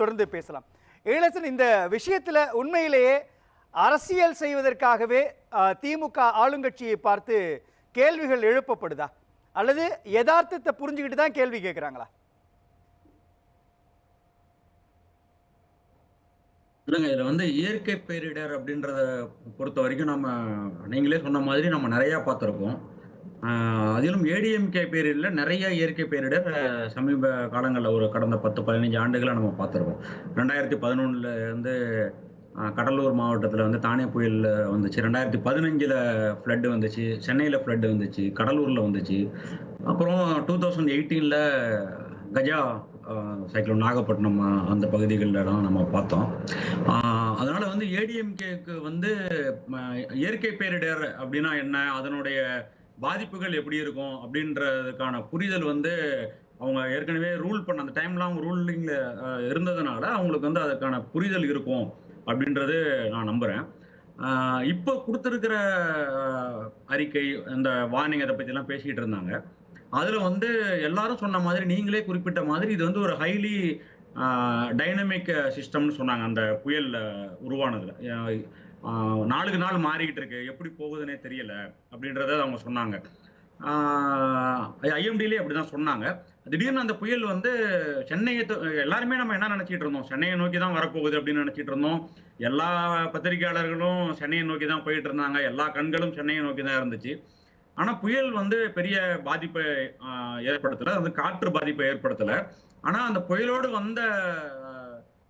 தொடர்ந்து பேசலாம். எழிலரசன் இந்த விஷயத்துல உண்மையிலேயே அரசியல் செய்வதற்காகவே திமுக ஆளுங்கட்சியை பார்த்து கேள்விகள் எழுப்பப்படுதா? அல்லது யதார்த்தத்தை புரிஞ்சுக்கிட்டு தான் கேள்வி கேட்குறாங்களா இல்லைங்க இதில் வந்து இயற்கை பேரிடர் அப்படின்றத பொறுத்த வரைக்கும் நம்ம நீங்களே சொன்ன மாதிரி நம்ம நிறைய பார்த்துருக்கோம் அதிலும் ஏடிஎம்கே பேரிடல நிறைய இயற்கை பேரிடர் சமீப காலங்களில் ஒரு கடந்த பத்து பதினஞ்சு ஆண்டுகளை நம்ம பார்த்துருக்கோம். ரெண்டாயிரத்தி பதினொன்னுல வந்து கடலூர் மாவட்டத்தில் வந்து தானே புயல் வந்துச்சு. ரெண்டாயிரத்தி பதினஞ்சில் ஃப்ளட்டு வந்துச்சு. சென்னையில் ஃப்ளட்டு வந்துச்சு. கடலூரில் வந்துச்சு. அப்புறம் டூ தௌசண்ட் எயிட்டீனில் கஜா சைக்ளோன் நாகப்பட்டினம் அந்த பகுதிகளில் நம்ம பார்த்தோம். அதனால் அதனால வந்து ஏடிஎம்கேக்கு வந்து இயற்கை பேரிடர் அப்படின்னா என்ன? அதனுடைய பாதிப்புகள் எப்படி இருக்கும் அப்படின்றதுக்கான புரிதல் வந்து அவங்க ஏற்கனவே ரூல் பண்ண அந்த டைம்ல அவங்க ரூலிங்ல இருந்ததுனால அவங்களுக்கு வந்து அதுக்கான புரிதல் இருக்கும் அப்படின்றது நான் நம்புறேன். ஆஹ் இப்போ கொடுத்துருக்கிற அறிக்கை அந்த வார்னிங் அதை பற்றிலாம் பேசிக்கிட்டு இருந்தாங்க. அதில் வந்து எல்லாரும் சொன்ன மாதிரி நீங்களே குறிப்பிட்ட மாதிரி இது வந்து ஒரு ஹைலி டைனமிக் சிஸ்டம்னு சொன்னாங்க. அந்த புயல் உருவானதில் உருவானதுல. நாளுக்கு நாள் மாறிக்கிட்டு இருக்கு. எப்படி போகுதுன்னே தெரியல அப்படின்றத அவங்க சொன்னாங்க. ஐஎம்டிலே அப்படிதான் சொன்னாங்க. திடீர்னு அந்த புயல் வந்து சென்னையை எல்லாருமே நம்ம என்ன நினைச்சிட்டு இருந்தோம்? சென்னையை நோக்கி தான் வரப்போகுது அப்படின்னு நினைச்சிட்டு இருந்தோம். எல்லா பத்திரிகையாளர்களும் சென்னையை நோக்கி தான் போயிட்டு இருந்தாங்க. எல்லா கண்களும் சென்னையை நோக்கி தான் இருந்துச்சு. ஆனால் புயல் வந்து பெரிய பாதிப்பை ஏற்படுத்தலை. அது காற்று பாதிப்பை ஏற்படுத்தலை. ஆனால் அந்த புயலோடு வந்த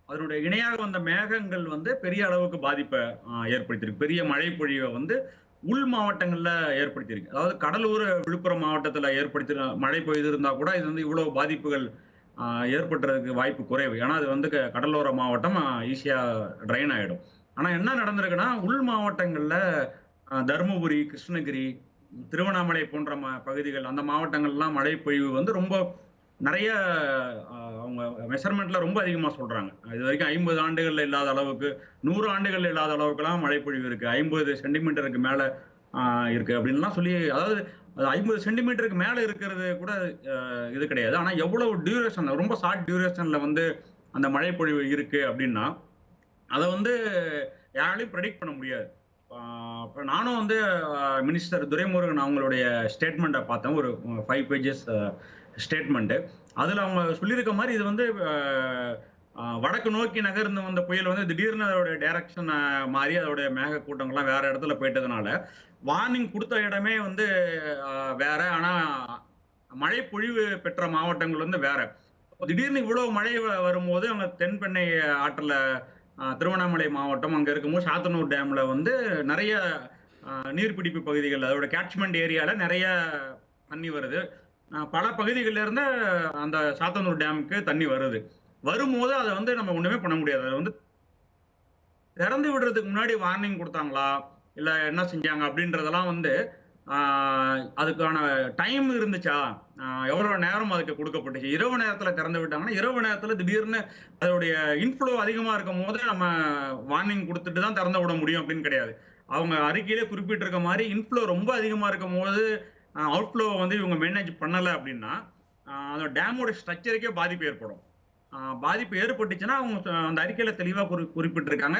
அதனுடைய இணையாக வந்த மேகங்கள் வந்து பெரிய அளவுக்கு பாதிப்பை ஏற்படுத்தியிருக்கு. பெரிய மழை பொழிவை வந்து உள் மாவட்டங்களில் ஏற்படுத்தியிருக்கு. அதாவது கடலூர் விழுப்புரம் மாவட்டத்தில் ஏற்படுத்தி மழை பெய்திருந்தா கூட இது வந்து இவ்வளோ பாதிப்புகள் ஏற்படுறதுக்கு வாய்ப்பு குறைவு. ஏன்னா அது வந்து க- கடலோர மாவட்டம் ஈஸியாக ட்ரைன் ஆகிடும் ஆனால் என்ன நடந்திருக்குன்னா உள் மாவட்டங்களில் தருமபுரி கிருஷ்ணகிரி திருவண்ணாமலை போன்ற ம- பகுதிகள் அந்த மாவட்டங்கள்லாம் மழை பொழிவு வந்து ரொம்ப நிறைய அவங்க மெஷர்மெண்ட்ல ரொம்ப அதிகமாக சொல்றாங்க. இது வரைக்கும் ஐம்பது ஆண்டுகள்ல இல்லாத அளவுக்கு நூறு ஆண்டுகள்ல இல்லாத அளவுக்குலாம் மழைப்பொழிவு இருக்கு. ஐம்பது சென்டிமீட்டருக்கு மேல இருக்கு. அப்படின்லாம் சொல்லி அதாவது அது ஐம்பது சென்டிமீட்டருக்கு மேல இருக்கிறது கூட இது கிடையாது. ஆனா எவ்வளவு டியூரேஷன் ரொம்ப ஷார்ட் டியூரேஷன்ல வந்து அந்த மழைப்பொழிவு இருக்கு அப்படின்னா அதை வந்து யாராலையும் ப்ரெடிக்ட் பண்ண முடியாது. இப்போ நானும் வந்து மினிஸ்டர் துரைமுருகன் அவங்களுடைய ஸ்டேட்மெண்ட்டை பார்த்தேன். ஒரு ஃபைவ் பேஜஸ் ஸ்டேட்மெண்ட்டு அதில் அவங்க சொல்லியிருக்க மாதிரி இது வந்து வடக்கு நோக்கி நகர்ந்து வந்த புயல் வந்து திடீர்னு அதோட டைரக்ஷன் மாறி அதோடைய மேக கூட்டங்கள்லாம் வேற இடத்துல போயிட்டதுனால வார்னிங் கொடுத்த இடமே வந்து வேற. ஆனால் மழை பொழிவு பெற்ற மாவட்டங்கள் வந்து வேற. திடீர்னு இவ்வளவு மழை வரும்போது அவங்க தென்பெண்ணை ஆற்றில் திருவண்ணாமலை மாவட்டம் அங்க இருக்கும்போது சாத்தனூர் டேம்ல வந்து நிறைய நீர்பிடிப்பு பகுதிகள் அதோட கேட்ச்மெண்ட் ஏரியால நிறைய தண்ணி வருது. பல பகுதிகளில் இருந்து அந்த சாத்தனூர் டேமுக்கு தண்ணி வருது. வரும்போது அதை வந்து நம்ம ஒண்ணுமே பண்ண முடியாது. அதை வந்து திறந்து விடுறதுக்கு முன்னாடி வார்னிங் கொடுத்தாங்களா? இல்லை என்ன செஞ்சாங்க அப்படின்றதெல்லாம் வந்து அதுக்கான டைம் இருந்துச்சா? எவ்வளோ நேரம் அதுக்கு கொடுக்கப்பட்டுச்சு? இரவு நேரத்தில் திறந்து விட்டாங்கன்னா இரவு நேரத்தில் திடீர்னு அதோடைய இன்ஃப்ளோ அதிகமாக இருக்கும் போது நம்ம வார்னிங் கொடுத்துட்டு தான் திறந்து விட முடியும் அப்படின்னு கிடையாது. அவங்க அறிக்கையிலே குறிப்பிட்டிருக்க மாதிரி இன்ஃப்ளோ ரொம்ப அதிகமாக இருக்கும் போது அவுட்ஃப்ளோ வந்து இவங்க மேனேஜ் பண்ணலை அப்படின்னா அந்த டேமோட ஸ்ட்ரக்சருக்கே பாதிப்பு ஏற்படும். பாதிப்பு ஏற்பட்டுச்சுன்னா அவங்க அந்த அறிக்கையில் தெளிவாக குறி குறிப்பிட்டிருக்காங்க.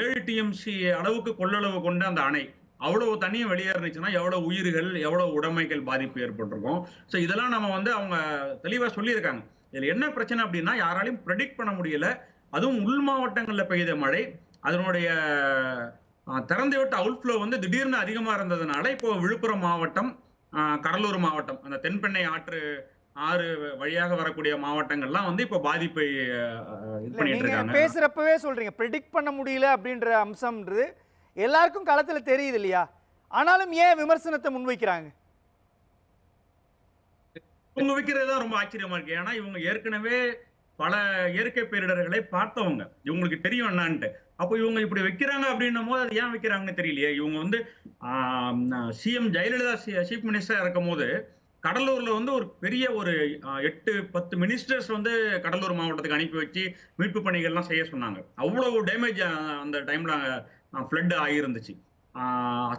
ஏழு டிஎம்சி அளவுக்கு கொள்ளளவு கொண்ட அந்த அணை அவ்வளவு தண்ணியும் வெளியேறுச்சுன்னா எவ்வளவு உயிர்கள் எவ்வளவு உடைமைகள் பாதிப்பு ஏற்பட்டிருக்கும். ஸோ இதெல்லாம் நம்ம வந்து அவங்க தெளிவாக சொல்லியிருக்காங்க. இதில் என்ன பிரச்சனை அப்படின்னா யாராலையும் ப்ரெடிக்ட் பண்ண முடியல. அதுவும் உள் மாவட்டங்களில் பெய்த மழை அதனுடைய திறந்து விட்ட அவுட்ஃப்ளோ வந்து திடீர்னு அதிகமாக இருந்ததுனால இப்போ விழுப்புரம் மாவட்டம் கடலூர் மாவட்டம் அந்த தென்பெண்ணை ஆற்று ஆறு வழியாக வரக்கூடிய மாவட்டங்கள்லாம் வந்து இப்போ பாதிப்பை இது பண்ணிட்டு இருக்காங்க. பேசுறப்பவே சொல்றீங்க. ப்ரிடிக்ட் பண்ண முடியல அப்படின்ற அம்சம்ன்றது எல்லாருக்கும் களத்துல தெரியுது இல்லையா? ஆனாலும் ஏன் விமர்சனத்தை முன்வைக்கிறாங்க? இவங்க வைக்கிறது தான் ரொம்ப ஆச்சரியமா இருக்கு. ஏன்னா இவங்க ஏற்கனவே பல இயற்கை பேரிடர்களை பார்த்தவங்க. இவங்களுக்கு தெரியும் என்னான்ட்டு. அப்போ இவங்க இப்படி வைக்கிறாங்க அப்படின்னும் போது அது ஏன் வைக்கிறாங்கன்னு தெரியலையே. இவங்க வந்து சிஎம் ஜெயலலிதா சீஃப் மினிஸ்டரா இருக்கும் போது கடலூர்ல வந்து ஒரு பெரிய ஒரு எட்டு பத்து மினிஸ்டர்ஸ் வந்து கடலூர் மாவட்டத்துக்கு அனுப்பி வச்சு மீட்பு பணிகள்லாம் செய்ய சொன்னாங்க. அவ்வளவு டேமேஜ் அந்த டைம்ல ஃப்ளட் ஆகியிருந்துச்சு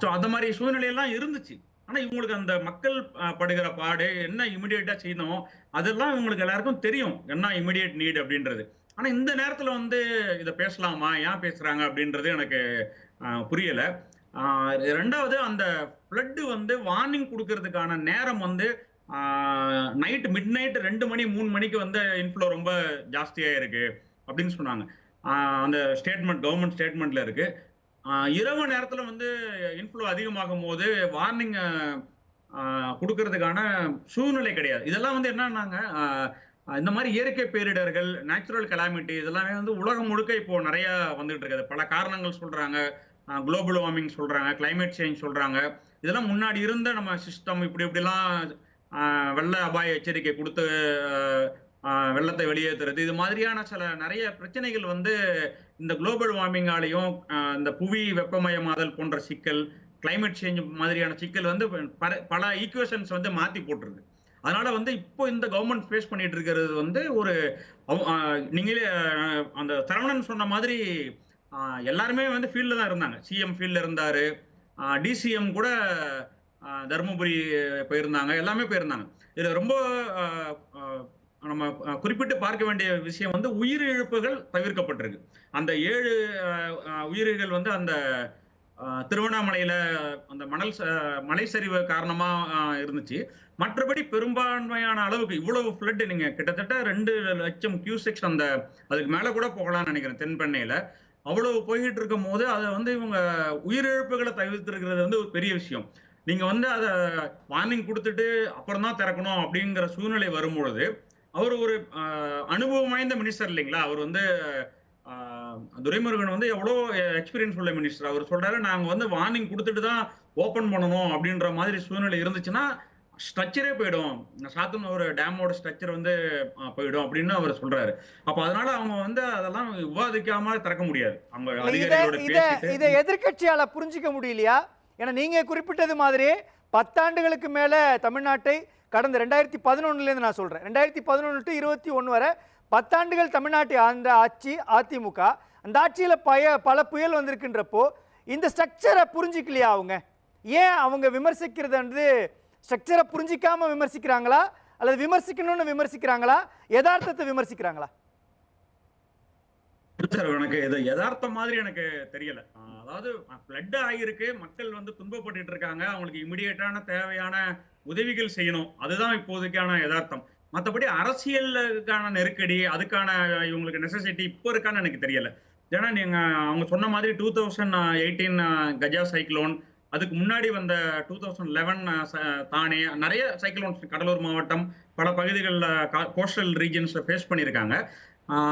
ஸோ அந்த மாதிரி சூழ்நிலையெல்லாம் இருந்துச்சு. ஆனா இவங்களுக்கு அந்த மக்கள் படுகிற பாடு என்ன இமிடியேட்டா செய்யணும் அதெல்லாம் இவங்களுக்கு எல்லாருக்கும் தெரியும். என்ன இமிடியேட் நீட் அப்படின்றது. ஆனா இந்த நேரத்துல வந்து இதை பேசலாமா? ஏன் பேசுறாங்க அப்படின்றது எனக்கு புரியல. ரெண்டாவது அந்த ஃப்ளட் வந்து வார்னிங் கொடுக்கறதுக்கான நேரம் வந்து நைட் மிட் நைட் ரெண்டு மணி மூணு மணிக்கு வந்து இன்ஃப்ளோ ரொம்ப ஜாஸ்தியாக இருக்கு அப்படின்னு சொன்னாங்க. அந்த ஸ்டேட்மெண்ட் கவர்மெண்ட் ஸ்டேட்மெண்ட்ல இருக்கு. இரவு நேரத்துல வந்து இன்ஃப்ளோ அதிகமாகும் போது வார்னிங் கொடுக்கறதுக்கான சூழ்நிலை கிடையாது. இதெல்லாம் வந்து என்னன்னாங்க இந்த மாதிரி இயற்கை பேரிடர்கள் நேச்சுரல் கலாமிட்டி இதெல்லாமே வந்து உலகம் முழுக்க இப்போ நிறைய வந்துட்டு இருக்குது. பல காரணங்கள் சொல்றாங்க. குளோபல் வார்மிங் சொல்றாங்க கிளைமேட் சேஞ்ச் சொல்றாங்க. இதெல்லாம் முன்னாடி இருந்த நம்ம சிஸ்டம் இப்படி இப்படிலாம் வெள்ள அபாய எச்சரிக்கை கொடுத்து வெள்ளத்தை வெளியேற்றுறது இது மாதிரியான சில நிறைய பிரச்சனைகள் வந்து இந்த குளோபல் வார்மிங்காலையும் இந்த புவி வெப்பமயமாதல் போன்ற சிக்கல் கிளைமேட் சேஞ்ச் மாதிரியான சிக்கல் வந்து பல- பல ஈக்குவேஷன்ஸ் வந்து மாற்றி போட்டுருது. அதனால வந்து இப்போ இந்த கவர்மெண்ட் ஃபேஸ் பண்ணிட்டு இருக்கிறது வந்து ஒரு அவ- நீங்களே அந்த சரவணன் சொன்ன மாதிரி எல்லாருமே வந்து ஃபீல்டில் தான் இருந்தாங்க. சிஎம் ஃபீல்டில் இருந்தார். டிசிஎம் கூட தருமபுரி போயிருந்தாங்க. எல்லாமே போயிருந்தாங்க. இதில் ரொம்ப நம்ம குறிப்பிட்டு பார்க்க வேண்டிய விஷயம் வந்து உயிரிழப்புகள் தவிர்க்கப்பட்டிருக்கு. அந்த ஏழு உயிரிகள் வந்து அந்த திருவண்ணாமலையில அந்த மணல் மலை சரிவு காரணமா இருந்துச்சு. மற்றபடி பெரும்பான்மையான அளவுக்கு இவ்வளவு ஃப்ளட் நீங்க கிட்டத்தட்ட ரெண்டு லட்சம் கியூசெக்ஸ் அந்த அதுக்கு மேல கூட போகலாம்னு நினைக்கிறேன் தென்பெண்ணையில. அவ்வளவு போய்கிட்டு இருக்கும் போது அதை வந்து இவங்க உயிரிழப்புகளை தவிர்த்திருக்கிறது வந்து ஒரு பெரிய விஷயம். நீங்க வந்து அதை வார்னிங் கொடுத்துட்டு அப்புறம் தான் திறக்கணும் அப்படிங்கிற சூழ்நிலை வரும்பொழுது அவர் ஒரு அனுபவம் வாய்ந்த மினிஸ்டர் இல்லைங்களா? அவர் வந்து துரைமுருகன் வந்து எவ்வளோ எக்ஸ்பீரியன்ஸ் உள்ள மினிஸ்டர் அவர் சொல்றாரு நாங்க வந்து வார்னிங் கொடுத்துட்டு தான் ஓபன் பண்ணணும் அப்படின்ற மாதிரி சூழ்நிலை இருந்துச்சுன்னா ஸ்ட்ரக்சரே போயிடும். சாத்தன் ஒரு டேமோட ஸ்ட்ரக்சர் வந்து போயிடும் அப்படின்னு அவர் சொல்றாரு. அப்ப அதனால அவங்க வந்து அதெல்லாம் விவாதிக்காம திறக்க முடியாது. அவங்க இத எதிர்க்கட்சியால புரிஞ்சிக்க முடியலையா? ஏன்னா நீங்க குறிப்பிட்டது மாதிரி பத்தாண்டுகளுக்கு மேல தமிழ்நாட்டை கடந்த ரெண்டாயிரத்தி பதினொன்னுலேருந்து நான் சொல்றேன். ரெண்டாயிரத்தி பதினொன்று டு இருபத்தி ஒன்று வரை பத்தாண்டுகள் தமிழ்நாட்டை ஆண்ட ஆட்சி அதிமுக. அந்த ஆட்சியில பய பல புயல் வந்திருக்கின்றப்போ இந்த ஸ்ட்ரக்சரை புரிஞ்சிக்கலையா அவங்க? ஏன் அவங்க விமர்சிக்கிறதுன்றது ஸ்ட்ரக்சரை புரிஞ்சிக்காமல் விமர்சிக்கிறாங்களா? அல்லது விமர்சிக்கணும்னு விமர்சிக்கிறாங்களா? யதார்த்தத்தை விமர்சிக்கிறாங்களா? சார் எனக்கு இது யதார்த்தம் மாதிரி எனக்கு தெரியல. அதாவது பிளட் ஆகியிருக்கு மக்கள் வந்து துன்பப்பட்டு இருக்காங்க. அவங்களுக்கு இமிடியேட்டான தேவையான உதவிகள் செய்யணும். அதுதான் இப்போதைக்கான யதார்த்தம். மற்றபடி அரசியலுக்கான நெருக்கடி அதுக்கான இவங்களுக்கு நெசசிட்டி இப்போ இருக்கான்னு எனக்கு தெரியல. ஏன்னா நீங்க அவங்க சொன்ன மாதிரி two thousand eighteen Gaja cyclone அதுக்கு முன்னாடி வந்த டூ தௌசண்ட் லெவன் தானே நிறைய சைக்ளோன்ஸ் கடலூர் மாவட்டம் பல பகுதிகளில் கோஸ்டல் ரீஜன்ஸ் ஃபேஸ் பண்ணியிருக்காங்க.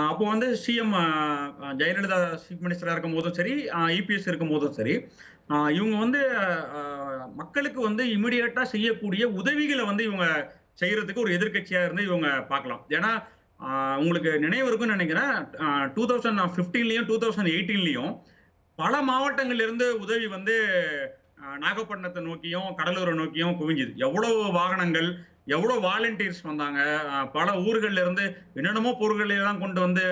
அப்போ வந்து சிஎம் ஜெயலலிதா சீஃப் மினிஸ்டராக இருக்கும் போதும் சரி இபிஎஸ் இருக்கும் போதும் சரி இவங்க வந்து மக்களுக்கு வந்து இமிடியேட்டா செய்யக்கூடிய உதவிகளை வந்து இவங்க செய்யறதுக்கு ஒரு எதிர்கட்சியா இருந்து இவங்க பார்க்கலாம். ஏன்னா உங்களுக்கு நினைவு இருக்கும்னு நினைக்கிறேன் டூ தௌசண்ட் ஃபிஃப்டீன்லயும் டூ தௌசண்ட் எயிட்டீன்லயும் பல மாவட்டங்கள்ல இருந்து உதவி வந்து நாகப்பட்டினத்தை நோக்கியும் கடலூரை நோக்கியும் குவிஞ்சுது. எவ்வளவு வாகனங்கள் எவ்வளோ வாலண்டியர்ஸ் வந்தாங்க பல ஊர்கள்ல இருந்து என்னென்னமோ பொருட்களை எல்லாம் கொண்டு வந்து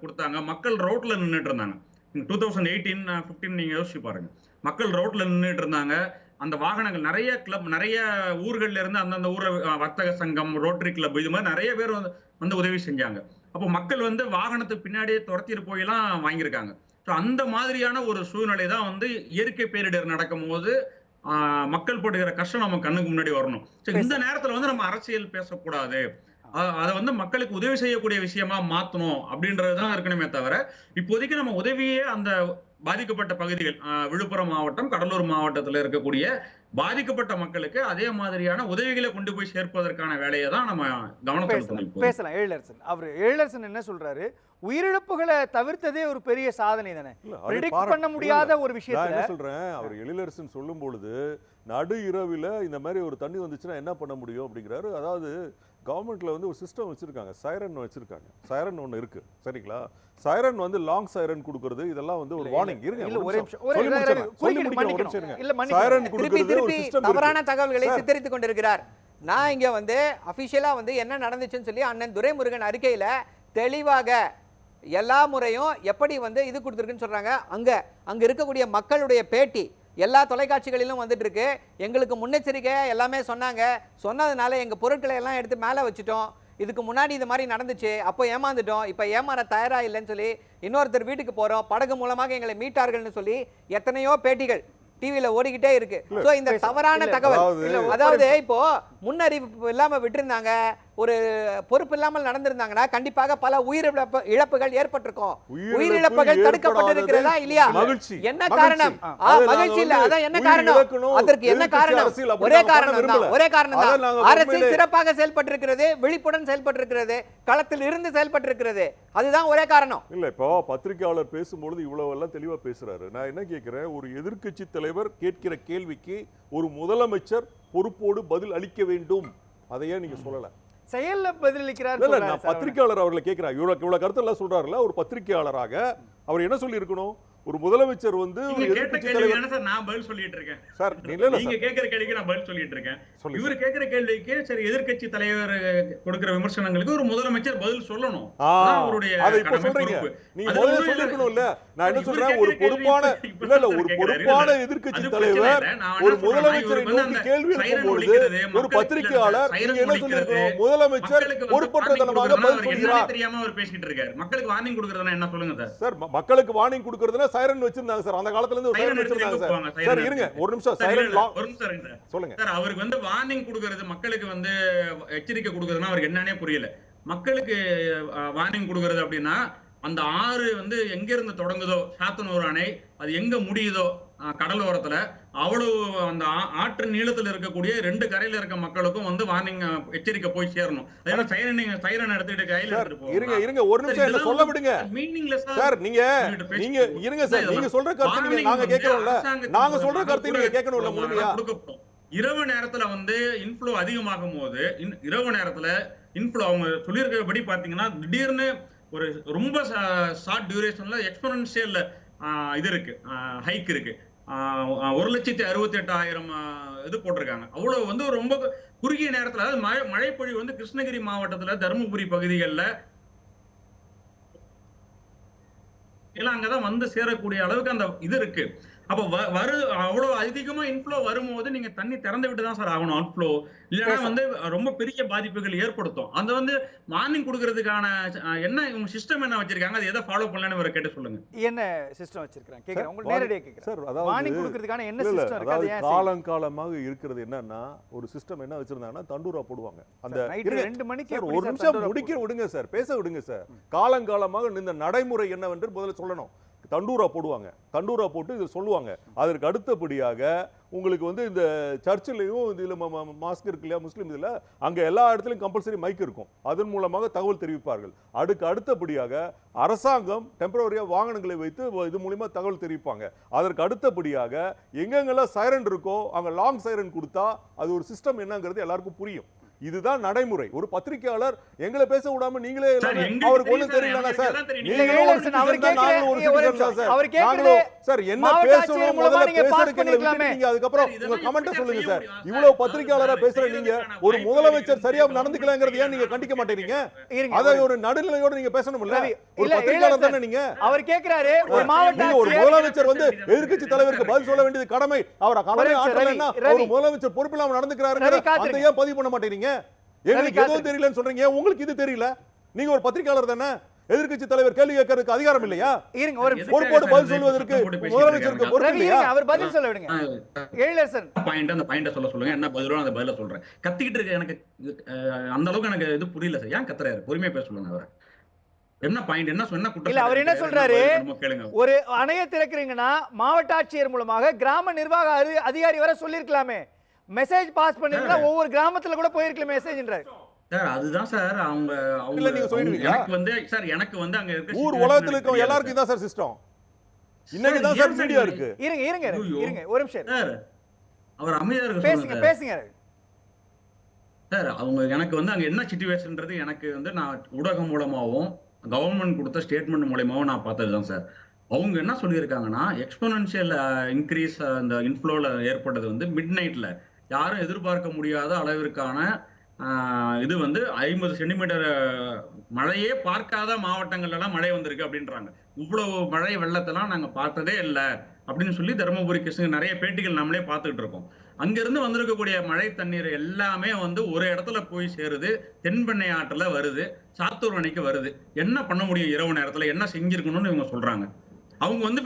கொடுத்தாங்க. மக்கள் ரோட்ல நின்றுட்டு இருந்தாங்க. டூ தௌசண்ட் எயிட்டீன் ஃபிஃப்டீன் நீங்க யோசிச்சு பாருங்க. மக்கள் ரோட்ல நின்றுட்டு இருந்தாங்க. அந்த வாகனங்கள் நிறைய கிளப் நிறைய ஊர்கள்ல இருந்து அந்தந்த ஊர்ல ஆஹ் வர்த்தக சங்கம் ரோட்டரி கிளப் இது மாதிரி நிறைய பேர் வந்து வந்து உதவி செஞ்சாங்க. அப்போ மக்கள் வந்து வாகனத்துக்கு பின்னாடியே துரத்திட்டு போயெல்லாம் வாங்கியிருக்காங்க. ஸோ அந்த மாதிரியான ஒரு சூழ்நிலை தான் வந்து இயற்கை பேரிடர் நடக்கும் போது ஆஹ் மக்கள் படுகிற கஷ்டம் நம்ம கண்ணுக்கு முன்னாடி வரணும். ஸோ இந்த நேரத்துல வந்து நம்ம அரசியல் பேசக்கூடாது. அதை வந்து மக்களுக்கு உதவி செய்யக்கூடிய விஷயமா மாத்தணும் அப்படின்றதுதான் இருக்கணுமே தவிர இப்போதைக்கு நம்ம உதவியே அந்த பாதிக்கப்பட்ட பகுதிகள் ஆஹ் விழுப்புரம் மாவட்டம் கடலூர் மாவட்டத்துல இருக்கக்கூடிய பாதிக்கப்பட்ட மக்களுக்கு அதே மாதிரியான உதவிகளை கொண்டு போய் சேர்ப்பதற்கான வேலையை தான் நம்ம கவனம் செலுத்தணும் பேசலாம் பேசலாம். எழிலரசன் அவர் எழிலரசன் என்ன சொல்றாரு? உயிரிழப்புகளை தவிர்த்ததே ஒரு பெரிய சாதனை தானே? பண்ண முடியாத ஒரு விஷயத்துல என்ன சொல்றேன்? அவர் எழிலரசன் சொல்லும் பொழுது நடு இரவில இந்த மாதிரி ஒரு தண்ணி வந்துச்சுன்னா என்ன பண்ண முடியும் அப்படிங்கிறாரு. அதாவது கவர்மெண்ட்ல வந்து ஒரு சிஸ்டம் வச்சிருக்காங்க. சைரன் வச்சிருக்காங்க. சைரன் ஒன்னு இருக்கு. சரிங்களா? சைரன் வந்து லாங் சைரன் கொடுக்கறது இதெல்லாம் வந்து ஒரு வார்னிங். இருங்க ஒரு. சைரன் திருப்பி கொடுக்கறது ஒரு சிஸ்டம் தவறான தகவல்களை சார். சித்தரித்துக் கொண்டிருக்கிறார். நான் இங்க வந்து அபிஷியலா வந்து என்ன நடந்துச்சுன்னு சொல்லி அண்ணன் துரைமுருகன் அறிக்கையில தெளிவாக எல்லா முறையும் எப்படி வந்து இது கொடுத்துருக்குன்னு சொல்றாங்க. அங்க அங்க இருக்கக்கூடிய மக்களுடைய பேட்டி எல்லா தொலைக்காட்சிகளிலும் வந்துட்டு இருக்கு எங்களுக்கு முன்னெச்சரிக்கை எல்லாமே சொன்னாங்க. சொன்னதுனால எங்க பொருட்களை எல்லாம் எடுத்து மேலே வச்சுட்டோம். இதுக்கு முன்னாடி இது மாதிரி நடந்துச்சு. அப்போ ஏமாந்துட்டோம். இப்போ ஏமாற தயாரா இல்லைன்னு சொல்லி இன்னொருத்தர் வீட்டுக்கு போறோம். படகு மூலமாக எங்களை மீட்டார்கள்னு சொல்லி எத்தனையோ பேட்டிகள் டிவியில ஓடிக்கிட்டே இருக்கு. சோ இந்த தவறான தகவல். அதாவது- இப்போ முன்னறிவிப்பு இல்லாம விட்டிருந்தாங்க. ஒரு பொறுப்பு இல்லாமல் நடந்திருந்தாங்கன்னா கண்டிப்பாக பல உயிரிழப்பு இழப்புகள் ஏற்பட்டிருக்கும். உயிரிழப்பு உயிரிழப்புகள் தடுக்கப்பட்டிருக்கிறதா இல்லையா. என்ன. காரணம்? மகிழ்ச்சி இல்ல. அதான் என்ன உயிர் காரணம்? அதற்கு என்ன காரணம்? ஒரே காரணம் தான். ஒரே காரணம் தான் அரசு சிறப்பாக செயல்பட்டிருக்கிறது விழிப்புடன் செயல்பட்டிருக்கிறது களத்தில் இருந்து செயல்பட்டிருக்கிறது. அதுதான் ஒரே காரணம். இல்ல இப்போ பத்திரிக்கையாளர் பேசும்பொழுது இவ்வளவு எல்லாம் தெளிவா பேசுறாரு. நான் என்ன கேட்கிறேன் ஒரு எதிர்க்கட்சி தலைவர் கேட்கிற கேள்விக்கு ஒரு முதலமைச்சர் பொறுப்போடு பதில் அளிக்க வேண்டும். அதை ஏன் நீங்க சொல்லல. செயல்ல பதிலளிக்கிறார் இல்ல நான். பத்திரிக்கையாளர் அவர்களை கேட்கிறேன் இவ்வளவு இவ்வளவு கருத்தெல்லாம் சொல்றாருல ஒரு பத்திரிக்கையாளராக அவர் என்ன சொல்லி இருக்கணும் ஒரு முதலமைச்சர் வந்து நான் பதில் சொல்லிட்டு இருக்கேன். சார் நீங்க சார். கேக்குற கேள்விக்கு நான் பதில் சொல்லிட்டு இருக்கேன். இவர் கேக்குற கேள்விக்கு சரி எதிர்க்கட்சி தலைவர் கொடுக்கிற விமர்சனங்களுக்கு ஒரு முதலமைச்சர் பதில் சொல்லணும். அவருடைய அதை இப்ப கடமை, சொல்றீங்க. பொறுப்பு. நீங்க அது முதல்ல ஒண்ணும் இல்ல. சொல்லிருக்கணும்ல நான் என்ன சொல்றேன்? ஒரு பொறுப்பான இல்ல இல்ல ஒரு. பொறுப்பான அது தலைவர் ஒரு முதலமைச்சரை நோக்கி கேள்வி எழுப்பும் பொழுது ஒரு நீங்க என்ன சொல்லிருக்கணும் முதலமைச்சர் பொறுப்பற்றதனமாக warning பதில் சொல்கிறார்? தெரியாம அவர் பேசிட்டு இருக்காரு. மக்களுக்கு வார்னிங் கொடுக்கறதுனா என்ன சொல்லுங்க சார்? மக்களுக்கு வார்னிங் கொடுக்கறதுனா சைரன் வச்சிருந்தாங்க சார். அந்த காலத்துல இருந்து சைரன் வச்சிருந்தாங்க சார்? சார் இருங்க. ஒரு நிமிஷம். Sir, siren. சொல்லுங்க. சார் அவருக்கு வந்து வார்னிங் கொடுக்கறது மக்களுக்கு வந்து எச்சரிக்கை கொடுக்கறதுனா அவருக்கு என்னன்னே புரியல. மக்களுக்கு வார்னிங் கொடுக்கறது அப்படின்னா அந்த ஆறு வந்து எங்க இருந்து தொடங்குதோ சாத்தனூர் அணை அது எங்க முடியுதோ கடலோரத்துல அவ்வளவு அந்த ஆற்று நீளத்துல இருக்கக்கூடிய ரெண்டு கரையில இருக்க மக்களுக்கும் வந்து வார்னிங் எச்சரிக்கை போய் சேரணும் அதே சைரன் நீங்க சைரன் எடுத்துக்கிட்டு கையில எடுத்துட்டு இருங்க இருங்க ஒரு நிமிஷம் என்ன சொல்ல விடுங்க மீனிங்லெஸ்ஸா சார் நீங்க நீங்க. இருங்க சார் நீங்க. சொல்ற கருத்து நீங்க Warning நாங்க சொல்ற கருத்து நீங்க கூட கேட்கணும்ல முழுமையா. இரவு நேரத்துல வந்து இன்ஃப்ளோ அதிகமாகும் போது இரவு நேரத்துல இன்ஃப்ளோ அவங்க சொல்லியிருக்கிறபடி பாத்தீங்கன்னா திடீர்னு ஒரு ரொம்ப ஷார்ட் டியூரேஷன்ல எக்ஸ்போனன்ஷியல் இது இருக்கு. ஹைக் இருக்கு. ஆஹ் ஒரு லட்சத்தி அறுபத்தி எட்டாயிரம் இது போட்டிருக்காங்க. அவ்வளவு வந்து ரொம்ப குறுகிய நேரத்துல அதாவது மழை மழைப்பொழிவு வந்து கிருஷ்ணகிரி மாவட்டத்துல தருமபுரி பகுதிகளில் எல்லாம் அங்கதான் வந்து சேரக்கூடிய அளவுக்கு அந்த இது இருக்கு. அப்ப வ- வரு அவ்வளவு அதிகமா இன்ஃப்ளோ வரும்போது நீங்க தண்ணி திறந்து விட்டு தான் சார் ஆகணும் அவுட்ஃப்ளோ இல்லைன்னா. வந்து ரொம்ப பெரிய பாதிப்புகள் ஏற்படுத்தும். அது வந்து மார்னிங் கொடுக்கறதுக்கான என்ன இவங்க சிஸ்டம் என்ன வச்சிருக்காங்க? அது எதை ஃபாலோ பண்ணலன்னு இவரை கேட்டு சொல்லுங்க. என்ன சிஸ்டம் வச்சிருக்காங்க கேக்குறேன். உங்களுக்கு வார்னிங் நேரடியாக கேக்குறேன். சார் அதாவது வார்னிங் கொடுக்கறதுக்கான என்ன சிஸ்டம் இருக்கு? அது அதாவது ஏன் செய்யல? காலங்காலமாக இருக்கிறது என்னன்னா ஒரு சிஸ்டம் என்ன வச்சிருந்தாங்கன்னா தண்டூரா போடுவாங்க. அந்த இருங்க, ரெண்டு மணிக்கு சார் எப்படி ஒரு நிமிஷம் முடிக்க விடுங்க சார் பேச விடுங்க சார் காலங்காலமாக இந்த நடைமுறை என்னவென்று முதல்ல சொல்லணும். தண்டூரா போடுவாங்க. தண்டூரா போட்டு இதை சொல்லுவாங்க. அதற்கு அடுத்தபடியாக உங்களுக்கு வந்து இந்த சர்ச்சிலையும் இதில் மாஸ்க் இருக்கு இல்லையா முஸ்லீம் இதில் அங்கே எல்லா இடத்துலையும் கம்பல்சரி மைக் இருக்கும். அதன் மூலமாக தகவல் தெரிவிப்பார்கள். அதுக்கு அடுத்தபடியாக அரசாங்கம் டெம்பரவரியாக வாகனங்களை வைத்து இது மூலிமா தகவல் தெரிவிப்பாங்க. அதற்கு அடுத்தபடியாக எங்கெங்கெல்லாம் சைரன் இருக்கோ அங்கே லாங் சைரன் கொடுத்தா அது ஒரு சிஸ்டம் என்னங்கிறது எல்லாருக்கும் புரியும். இதுதான் நடைமுறை. ஒரு பத்திரிக்கையாளர் எங்களை பேச விடாம நீங்களே அவருக்கு ஒண்ணும் சார், தெரியலனா சார். ஒரு ஒரு சார். என்ன பேசணும் முதல்ல நீங்க பேசுறதுக்கு. விட்டுட்டீங்க அதுக்கப்புறம் உங்க கமெண்ட் சொல்லுங்க சார். இவ்வளவு சார், பேசுற நீங்க ஒரு முதலமைச்சர். சரியா நடந்துக்கலங்கிறது ஏன் நீங்க. கண்டிக்க மாட்டேறீங்க அதை ஒரு- ஒரு நடுநிலையோட நீங்க ஒரு இல்ல, பத்திரிக்கையாளர் இல்ல, தானே நீங்க? அவர் கேக்குறாரு. ஒரு மாவட்ட நீங்க ஒரு முதலமைச்சர் வந்து எதிர்க்கட்சி தலைவருக்கு பதில் சொல்ல வேண்டியது கடமை. அவர் கடமை ஒரு ஆற்றலைன்னா. ஒரு முதலமைச்சர் பொறுப்பில்லாம நடந்துக்கிறாரு ரவி, அந்த காத்திருங்க. ஏன் பதிவு பண்ண மாட்டேங்கிறீங்க எங்களுக்கு எதுவும். தெரியலன்னு சொல்றீங்க? உங்களுக்கு இது தெரியல? நீங்க ஒரு பத்திரிக்கையாளர் தானே? எதிர்க்கட்சி தலைவர் கேள்வி கேட்கறதுக்கு அதிகாரம் இல்லையா? இருங்க ஒரு. பொறுப்போடு பதில் சொல்வதற்கு முதலமைச்சருக்கு பொறுப்பு இல்லையா? அவர் பதில் சொல்ல விடுங்க. எழிலரசன் பாயிண்ட் அந்த பாயிண்ட சொல்ல சொல்லுங்க. என்ன பதிலோ அந்த பதில சொல்றேன். கத்திக்கிட்டு இருக்க எனக்கு அந்த அளவுக்கு எனக்கு இது புரியல சார். ஏன் கத்துறாரு? பொறுமையா பேச சொல்லுங்க அவரை. என்ன பாயிண்ட்? என்ன சொன்ன குற்றம் இல்ல, அவர் என்ன சொல்றாரு? ஒரு அணைய திறக்கிறீங்கன்னா மாவட்ட ஆட்சியர் மூலமாக கிராம நிர்வாக அதி- அதிகாரி வர சொல்லிருக்கலாமே மெசேஜ் பாஸ் பண்ணிருந்தா ஒவ்வொரு கிராமத்துல கூட போயிருக்கல மெசேஜ்ன்றாரு சார் அதுதான் சார் அவங்க அவங்க இல்ல, நீங்க? எனக்கு வந்து சார் எனக்கு வந்து அங்க இருக்க ஊர் உலகத்துல தெரியாது எல்லாருக்கும் சார். இதான் சார் சிஸ்டம் இன்னைக்கு தான் சார், மீடியா இருக்கு இருங்க இருங்க. இருங்க ஒரு நிமிஷம். சார் அவர் அமைதியா இருக்க பேசுங்க பேசுங்க சார் அவங்க எனக்கு வந்து அங்க என்ன சுச்சுவேஷன்ன்றது எனக்கு வந்து நான் ஊடகம் மூலமாவும் கவர்மெண்ட் கொடுத்த ஸ்டேட்மெண்ட் மூலமாவும் நான் பார்த்ததுதான் சார் அவங்க என்ன சொல்லியிருக்காங்கன்னா எக்ஸ்போனன்ஷியல் இன்க்ரீஸ் அந்த இன்ஃப்ளோல ஏற்பட்டது வந்து மிட் நைட்ல யாரும் எதிர்பார்க்க முடியாத அளவிற்கான இது வந்து ஐம்பது சென்டிமீட்டர் மழையே பார்க்காத மாவட்டங்கள்லாம் மழை வந்திருக்கு அப்படின்றாங்க. இவ்வளவு மழை வெள்ளத்தெல்லாம் நாங்கள் பார்த்ததே இல்லை அப்படின்னு சொல்லி தருமபுரி கிருஷ்ணகிரி நிறைய பேட்டிகள் நம்மளே பார்த்துக்கிட்டு இருக்கோம். அங்கிருந்து வந்திருக்கக்கூடிய மழை தண்ணீர் எல்லாமே வந்து ஒரு இடத்துல போய் சேருது தென்பெண்ணை ஆற்றுல வருது சாத்தூர் அணைக்கு வருது. என்ன பண்ண முடியும் இரவு நேரத்துல? என்ன செஞ்சிருக்கணும்னு இவங்க சொல்றாங்க. அவங்க வந்து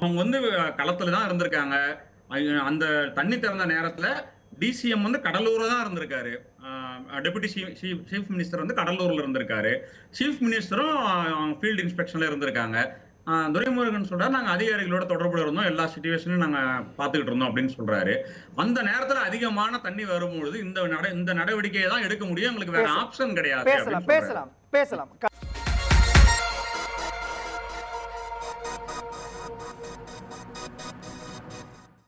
அவங்க வந்து களத்துல தான் இருந்திருக்காங்க. அந்த தண்ணி திறந்த நேரத்துல டிசிஎம் வந்து கடலூர்ல தான் இருந்திருக்காரு. டெபுட்டி சீஃப் மினிஸ்டர் வந்து கடலூர்ல இருந்திருக்காரு. சீஃப் மினிஸ்டரும் ஃபீல்டு இன்ஸ்பெக்ஷன்ல இருந்திருக்காங்க. துரைமுருகன் சொல்றாரு நாங்க அதிகாரிகளோட தொடர்புல இருந்தோம். எல்லா சுச்சுவேஷனும் நாங்க பாத்துக்கிட்டு இருந்தோம் அப்படின்னு சொல்றாரு. அந்த நேரத்துல அதிகமான தண்ணி வரும்பொழுது இந்த நட இந்த நடவடிக்கையை தான் எடுக்க முடியும். எங்களுக்கு வேற. ஆப்ஷன் கிடையாது. பேசலாம் பேசலாம்.